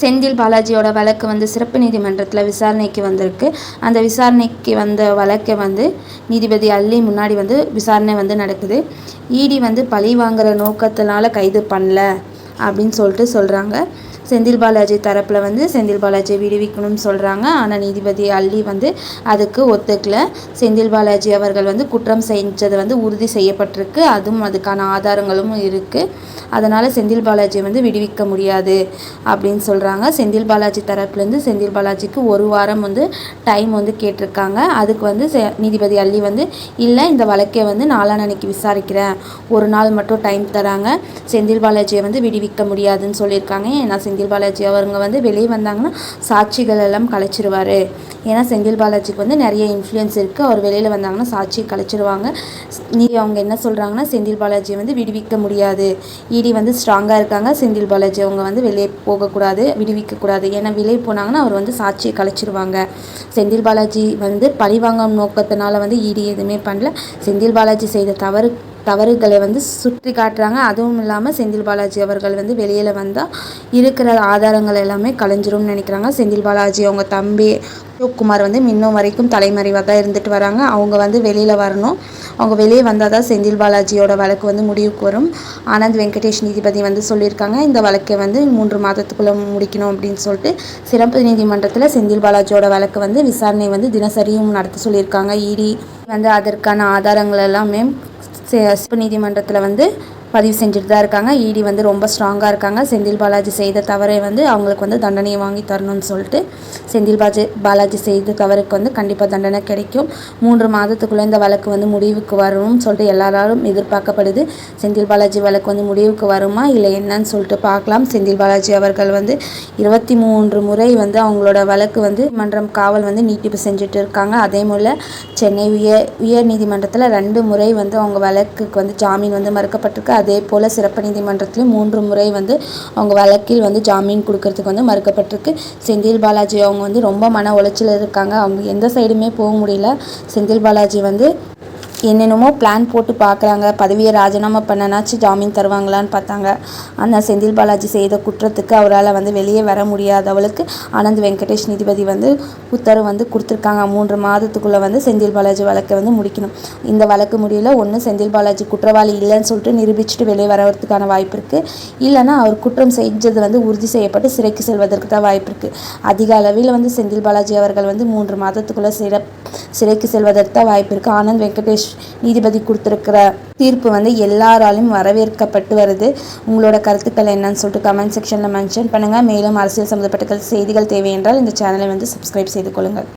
செந்தில் பாலாஜியோட வழக்கு வந்து சிறப்பு நீதிமன்றத்தில் விசாரணைக்கு வந்திருக்கு. அந்த விசாரணைக்கு வந்த வழக்கை வந்து நீதிபதி அள்ளி முன்னாடி வந்து விசாரணை வந்து நடக்குது. இடி வந்து பழி வாங்குற நோக்கத்தினால கைது பண்ணல அப்படின்னு சொல்லிட்டு சொல்கிறாங்க செந்தில் பாலாஜி தரப்பில் வந்து செந்தில் பாலாஜியை விடுவிக்கணும்னு சொல்கிறாங்க ஆனால் நீதிபதி அள்ளி வந்து அதுக்கு ஒத்துக்கல. செந்தில் பாலாஜி அவர்கள் வந்து குற்றம் செஞ்சது வந்து உறுதி செய்யப்பட்டிருக்கு. அதுவும் அதுக்கான ஆதாரங்களும் இருக்குது அதனால் செந்தில் பாலாஜியை வந்து விடுவிக்க முடியாது அப்படின்னு சொல்கிறாங்க செந்தில் பாலாஜி தரப்புலேருந்து செந்தில் பாலாஜிக்கு ஒரு வாரம் வந்து டைம் வந்து கேட்டிருக்காங்க. அதுக்கு வந்து செ நீதிபதி அள்ளி வந்து இல்லை இந்த வழக்கை வந்து நாளான்னைக்கு விசாரிக்கிறேன். ஒரு நாள் மட்டும் டைம் தராங்க. செந்தில் பாலாஜியை வந்து விடுவிக்க முடியாதுன்னு சொல்லியிருக்காங்க. ஏன்னா செந்தில் பாலாஜி அவருங்க வந்து வெளியே வந்தாங்கன்னா சாட்சிகள் எல்லாம் கலைச்சிருவார். ஏன்னா செந்தில் பாலாஜிக்கு வந்து நிறைய இன்ஃப்ளூயன்ஸ் இருக்குது அவர் வெளியில் வந்தாங்கன்னா சாட்சி கலைச்சிருவாங்க. நீ அவங்க என்ன சொல்கிறாங்கன்னா செந்தில் பாலாஜியை வந்து விடுவிக்க முடியாது. இடி வந்து ஸ்ட்ராங்காக இருக்காங்க. செந்தில் பாலாஜி அவங்க வந்து வெளியே போகக்கூடாது விடுவிக்கக்கூடாது. ஏன்னா வெளியே போனாங்கன்னா அவர் வந்து சாட்சியை கலைச்சிருவாங்க. செந்தில் பாலாஜி வந்து பழிவாங்கும் நோக்கத்தினால வந்து இடி எதுவுமே பண்ணல. செந்தில் பாலாஜி செய்த தவறு தவறுகளை வந்து சுற்றி காட்டுறாங்க. அதுவும் இல்லாமல் செந்தில் பாலாஜி அவர்கள் வந்து வெளியில் வந்தால் இருக்கிற ஆதாரங்கள் எல்லாமே கலைஞ்சிரும்னு நினைக்கிறாங்க. செந்தில் பாலாஜி அவங்க தம்பி குமார் வந்து இன்னும் வரைக்கும் தலைமறைவாக தான் இருந்துட்டு வராங்க. அவங்க வந்து வெளியில் வரணும். அவங்க வெளியே வந்தால் தான் செந்தில் பாலாஜியோட வழக்கு வந்து முடிவுக்கு வரும். ஆனந்த் வெங்கடேஷ் நீதிபதி வந்து சொல்லியிருக்காங்க இந்த வழக்கை வந்து மூன்று மாதத்துக்குள்ளே முடிக்கணும் அப்படின்னு சொல்லிட்டு. சிறப்பு நீதிமன்றத்தில் செந்தில் பாலாஜியோட வழக்கு வந்து விசாரணை வந்து தினசரியும் நடத்த சொல்லியிருக்காங்க. இடி வந்து அதற்கான ஆதாரங்கள் எல்லாமே நீதிமன்றத்தில் வந்து பதிவு செஞ்சுட்டு தான் இருக்காங்க. இடி வந்து ரொம்ப ஸ்ட்ராங்காக இருக்காங்க. செந்தில் பாலாஜி செய்த தவறை வந்து அவங்களுக்கு வந்து தண்டனையை வாங்கி தரணும்னு சொல்லிட்டு செந்தில் பாஜி பாலாஜி செய்த தவறுக்கு வந்து கண்டிப்பாக தண்டனை கிடைக்கும். மூன்று மாதத்துக்குள்ளே இந்த வழக்கு வந்து முடிவுக்கு வரும்னு சொல்லிட்டு எல்லாராலும் எதிர்பார்க்கப்படுது. செந்தில் பாலாஜி வழக்கு வந்து முடிவுக்கு வருமா? இல்லை என்னன்னு சொல்லிட்டு பார்க்கலாம். செந்தில் பாலாஜி அவர்கள் வந்து இருபத்தி மூன்று முறை வந்து அவங்களோட வழக்கு வந்து மன்றம் காவல் வந்து நீட்டிப்பு செஞ்சுட்டு இருக்காங்க. அதே போல் சென்னை உயர் உயர் நீதிமன்றத்தில் ரெண்டு முறை வந்து அவங்க வழக்குக்கு வந்து ஜாமீன் வந்து மறுக்கப்பட்டிருக்கு. அதே போல் சிறப்பு நீதிமன்றத்திலும் மூன்று முறை வந்து அவங்க வழக்கில் வந்து ஜாமீன் கொடுக்கறதுக்கு வந்து மறுக்கப்பட்டிருக்கு. செந்தில் பாலாஜி அவங்க வந்து ரொம்ப மன உளைச்சல் இருக்காங்க. அவங்க எந்த சைடுமே போக முடியல. செந்தில் பாலாஜி வந்து என்னென்னமோ பிளான் போட்டு பார்க்குறாங்க. பதவியை ராஜினாமா பண்ணனாச்சும் ஜாமீன் தருவாங்களான்னு பார்த்தாங்க. ஆனால் செந்தில் பாலாஜி செய்த குற்றத்துக்கு அவரால் வந்து வெளியே வர முடியாதவளுக்கு ஆனந்த் வெங்கடேஷ் நீதிபதி வந்து உத்தரவு வந்து கொடுத்துருக்காங்க. மூன்று மாதத்துக்குள்ளே வந்து செந்தில் பாலாஜி வழக்கை வந்து முடிக்கணும். இந்த வழக்கு முடியல ஒன்று செந்தில் பாலாஜி குற்றவாளி இல்லைன்னு சொல்லிட்டு நிரூபிச்சுட்டு வெளியே வரதுக்கான வாய்ப்பு இருக்குது இல்லைனா அவர் குற்றம் செஞ்சது வந்து உறுதி செய்யப்பட்டு சிறைக்கு செல்வதற்கு தான் வாய்ப்பு இருக்குது அதிக அளவில் வந்து செந்தில் பாலாஜி அவர்கள் வந்து மூன்று மாதத்துக்குள்ளே சிறப்பு சிறைக்கு செல்வதற்கு தான் வாய்ப்பு இருக்குது ஆனந்த் வெங்கடேஷ் நீதிபதி கொடுத்துருக்கிற தீர்ப்பு வந்து எல்லாராலும் வரவேற்கப்பட்டு வருது. உங்களோட கருத்துக்கள் என்னன்னு சொல்லிட்டு கமெண்ட் செக்ஷனில் மென்ஷன் பண்ணுங்கள் மேலும் அரசியல் சம்மந்தப்பட்ட செய்திகள் தேவை என்றால் இந்த சேனலை வந்து சப்ஸ்கிரைப் செய்து கொள்ளுங்கள்.